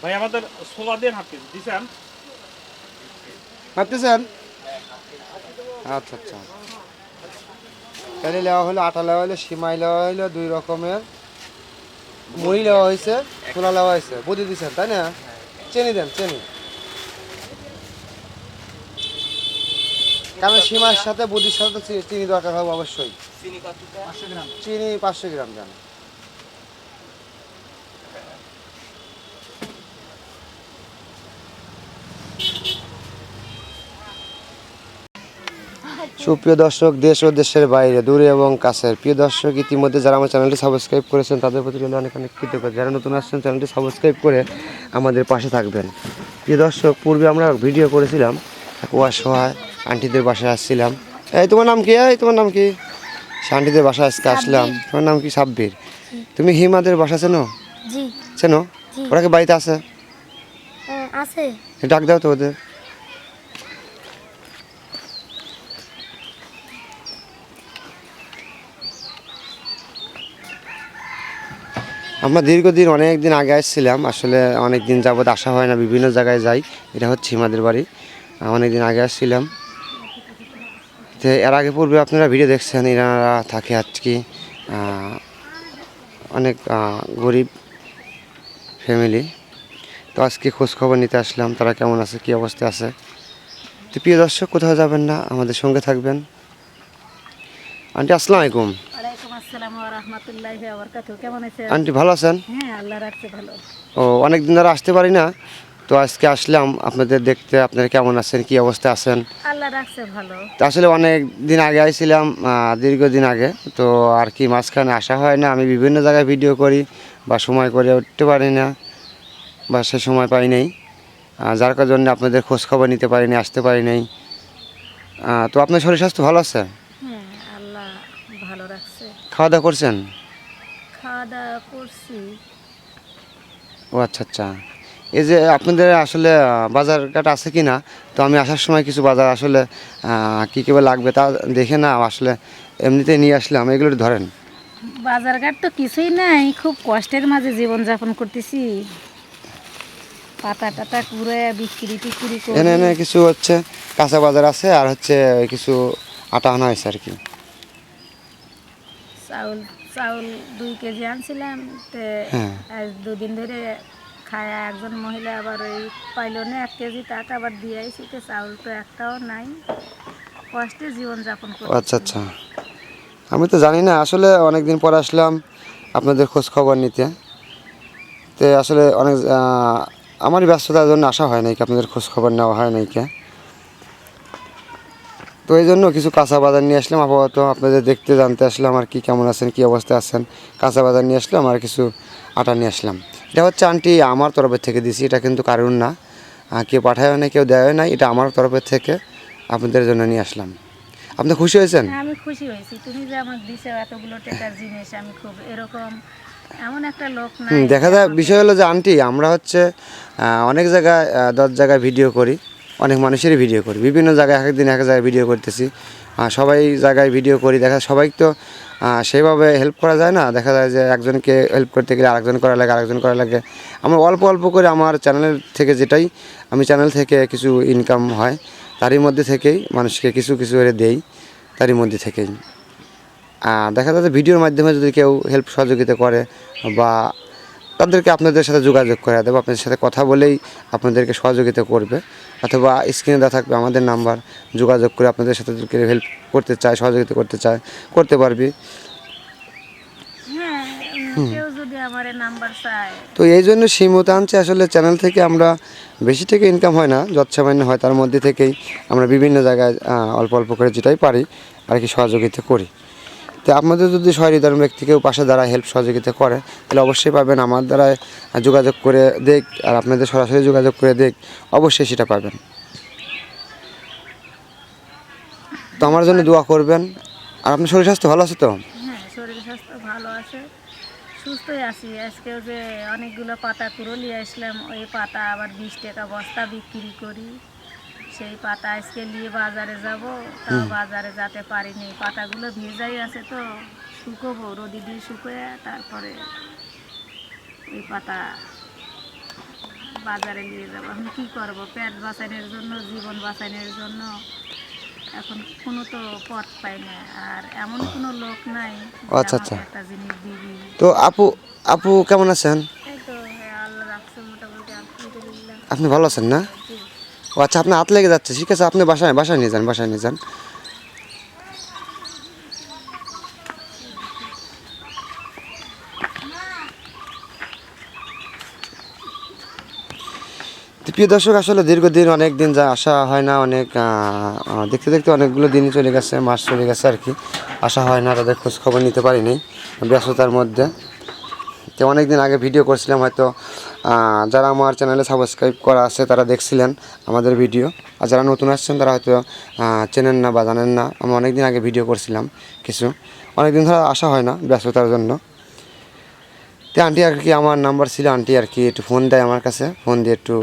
ভাই আমাদের সোলা দেন হাফ কেজি দিছেন? ভাবতেছেন আচ্ছা আচ্ছা। তাহলে নেওয়া হলো আটা নেওয়া হলো সিমাই নেওয়া হলো দুই রকমের। মুড়ি নেওয়া হয়েছে খোলা নেওয়া হয়েছে। বুঝে দিচ্ছেন তাই না? চেনি দেন চেনি। কারণ সীমার সাথে বুদ্ধির সাথে চিনি দরকার হবে অবশ্যই। চিনি পাঁচশো গ্রাম। দেন সুপ্রিয় দর্শক দেশ ও দেশের বাইরে দূরে এবং কাছের প্রিয় দর্শক ইতিমধ্যে যারা আমার চ্যানেলটি সাবস্ক্রাইব করেছেন তাদের প্রতি রইল অনেক অনেক কৃতজ্ঞতা। যারা নতুন আসছেন চ্যানেলটি সাবস্ক্রাইব করে আমাদের পাশে থাকবেন। প্রিয় দর্শক পূর্বে আমরা ভিডিও করেছিলাম এক অসহায় আন্টিদের বাসায় আসছিলাম। এই তোমার নাম কি? এই তোমার নাম কি? সে বাসা আজকে আসলাম। তোমার নাম কি? সাব্বির। তুমি হিমাদের বাসা চেনো? জি। চেনো? ওরা কি বাড়িতে আছে? আছে। ডাক দাও তো ওদের। আমরা দীর্ঘদিন অনেক দিন আগে আসছিলাম। আসলে অনেক দিন যাবত আসা হয় না। বিভিন্ন জায়গায় যাই। এটা হচ্ছে হিমাদের বাড়ি। অনেক দিন আগে আসছিলাম। তো এর আগে পূর্বে আপনারা ভিডিও দেখছেন এনারা থাকে আজকে অনেক গরিব ফ্যামিলি তো আজকে খোঁজখবর নিতে আসলাম তারা কেমন আছে কী অবস্থায় আছে? তো প্রিয় দর্শক কোথাও যাবেন না আমাদের সঙ্গে থাকবেন। আন্টি আসসালামু আলাইকুম। আন্টি ভালো আছেন? হ্যাঁ ও অনেক দিন ধরে আসতে পারি না। তো আজকে আসলাম আপনাদের দেখতে আপনারা কেমন আছেন কী অবস্থায় আছেন? আল্লাহ রাখছে ভালো। তো আসলে অনেক দিন আগে আইছিলাম দীর্ঘদিন আগে তো আর কি মাঝখানে আসা হয় না। আমি বিভিন্ন জায়গায় ভিডিও করি বা সময় করে উঠতে পারি না বা সে সময় পাই নাই। যার জন্য আপনাদের খোঁজ খবর নিতে পারিনি আসতে পারি নাই। তো আপনার শরীর স্বাস্থ্য ভালো আছে? হ্যাঁ আল্লাহ ভালো রাখছে। খাওয়া দাওয়া করছেন? খাওয়া দাওয়া করছি। ও আচ্ছা আচ্ছা। এই যে আপনাদের আসলে বাজার ঘাট আছে কি না তো আমি আসার সময় কিছু বাজার আসলে কী কী লাগবে তা দেখে না আসলে এমনিতে নিয়ে আসলাম। এগুলো ধরেন। বাজারঘাট তো কিছুই নাই খুব কষ্টের মাঝে জীবন যাপন করতেছি। পাতা টাতা কুড়ে বিক্রি টিক্রি করে। এনে এনে কিছু হচ্ছে কাঁচা বাজার আছে আর হচ্ছে কিছু আটা আনা হয়েছে আর কি। চাউল চাউল দুই কেজি আনছিলাম তে হ্যাঁ। দুদিন ধরে খায়া। একজন মহিলা আবার ওই পাইলনে এক কেজি টাকা আবার দিয়ে আইছি, তো চাউল তো একটাও নাই। কষ্টে জীবনযাপন ও আচ্ছা আচ্ছা। আমি তো জানি না, আসলে অনেক দিন পর আসলাম আপনাদের খোঁজ খবর নিতে। তো আসলে অনেক আমার আমারই ব্যস্ততার জন্য আসা হয় নাকি আপনাদের খোঁজ খবর নেওয়া হয় নাকি তো এই জন্য কিছু কাঁচা বাজার নিয়ে আসলাম। আপাতত আপনাদের দেখতে জানতে আসলাম আর কি কেমন আছেন কি অবস্থায় আছেন। কাঁচা বাজার নিয়ে আসলাম আর কিছু আটা নিয়ে আসলাম। এটা হচ্ছে আন্টি আমার তরফের থেকে দিছি এটা কিন্তু কারণ না। কেউ পাঠায় না কেউ দেয় না এটা আমার তরফের থেকে আপনাদের জন্য নিয়ে আসলাম। আপনি খুশি হয়েছেন? হ্যাঁ, আমি খুশি হয়েছি। তুমি যে আমাকে দিছো এতগুলো টাকার জিনিস আমি খুব এরকম এমন একটা লোক হুম, দেখা যায় বিষয় হলো যে আন্টি আমরা হচ্ছে অনেক জায়গায় দশ জায়গায় ভিডিও করি। অনেক মানুষেরই ভিডিও করি। বিভিন্ন জায়গায় এক একদিন এক জায়গায় ভিডিও করতেছি। সবাই জায়গায় ভিডিও করি। দেখা সবাই তো সেভাবে হেল্প করা যায় না। দেখা যায় যে একজনকে হেল্প করতে গেলে আরেকজন করা লাগে, আরেকজন করা লাগে। আমার অল্প অল্প করে আমার চ্যানেলের থেকে যেটাই, আমি চ্যানেল থেকে কিছু ইনকাম হয়, তারই মধ্যে থেকেই মানুষকে কিছু কিছু করে দেই, তারই মধ্যে থেকেই। দেখা যাচ্ছে ভিডিওর মাধ্যমে যদি কেউ হেল্প সহযোগিতা করে বা তাদেরকে আপনাদের সাথে যোগাযোগ করে দেবো। আপনাদের সাথে কথা বলেই আপনাদেরকে সহযোগিতা করবে। অথবা স্ক্রিনে দেওয়া থাকবে আমাদের নাম্বার। যোগাযোগ করে আপনাদের সাথে হেল্প করতে চায় সহযোগিতা করতে চায় করতে পারবি। হ্যাঁ তো এই জন্য সীমত আনছে আসলে চ্যানেল থেকে আমরা বেশি থেকে ইনকাম হয় না যৎসামান্য হয় তার মধ্যে থেকেই আমরা বিভিন্ন জায়গায় অল্প অল্প করে যেটাই পারি আর কি সহযোগিতা করি। তো আপনাদের যদি সহৃদয় ব্যক্তি কেউ পাশে দ্বারা হেল্প সহযোগিতা করে, তাহলে অবশ্যই পাবেন। আমার দ্বারা যোগাযোগ করে দেখ, আর আপনাদের সরাসরি যোগাযোগ করে দেখ, অবশ্যই সেটা পাবেন। তো আমার জন্য দোয়া করবেন। আর আপনার শরীর স্বাস্থ্য ভালো আছে তো? হ্যাঁ শরীর স্বাস্থ্য ভালো আছে। সুস্থই আছি। আজকেও যে অনেকগুলো পাতা কুড়ো নিয়ে আসলাম, ওই পাতা আবার বিশ টাকা বস্তা বিক্রি করি। সেই পাতা আজকে নিয়ে বাজারে যাব। তাও বাজারে যেতে পারিনি। পাতাগুলো ভিজাই আছে তো শুকোবো রোদি দিয়ে শুকোয় তারপরে ওই পাতা বাজারে নিয়ে যাব। এখন কী করব? পেট বাঁচানোর জন্য জীবন বাঁচানোর জন্য এখন কোনো তো পথ পাই না। আর এমন কোনো লোক নাই আচ্ছা, আচ্ছা। একটা জিনিস দিবি। তো আপু আপু কেমন আছেন? তো আপনি ভালো আছেন না? ও আচ্ছা আপনার হাত লেগে যাচ্ছে, ঠিক আছে, আপনি বাসায় বাসায় নিয়ে যান, বাসায় নিয়ে যান। প্রিয় দর্শক, আসলে দীর্ঘদিন অনেক দিন যা আসা হয় না, অনেক দেখতে দেখতে অনেকগুলো দিনই চলে গেছে, মাস চলে গেছে আর কি। আসা হয় না, তাদের খোঁজ খবর নিতে পারিনি, ব্যস্ততার মধ্যে। তো অনেক দিন আগে ভিডিও করছিলাম, হয়তো যারা আমার চ্যানেলে সাবস্ক্রাইব করা আছে তারা দেখছিলেন আমাদের ভিডিও। আর যারা নতুন আসছেন তারা হয়তো চেনেন না বা জানেন না আমি অনেক দিন আগে ভিডিও করছিলাম কিছু। অনেক দিন ধরে আসা হয় না ব্যস্ততার জন্য। তো আন্টি আর কি, আমার নাম্বার ছিল, আন্টি আর কি একটু ফোন দেয় আমার কাছে ফোন দিয়ে একটু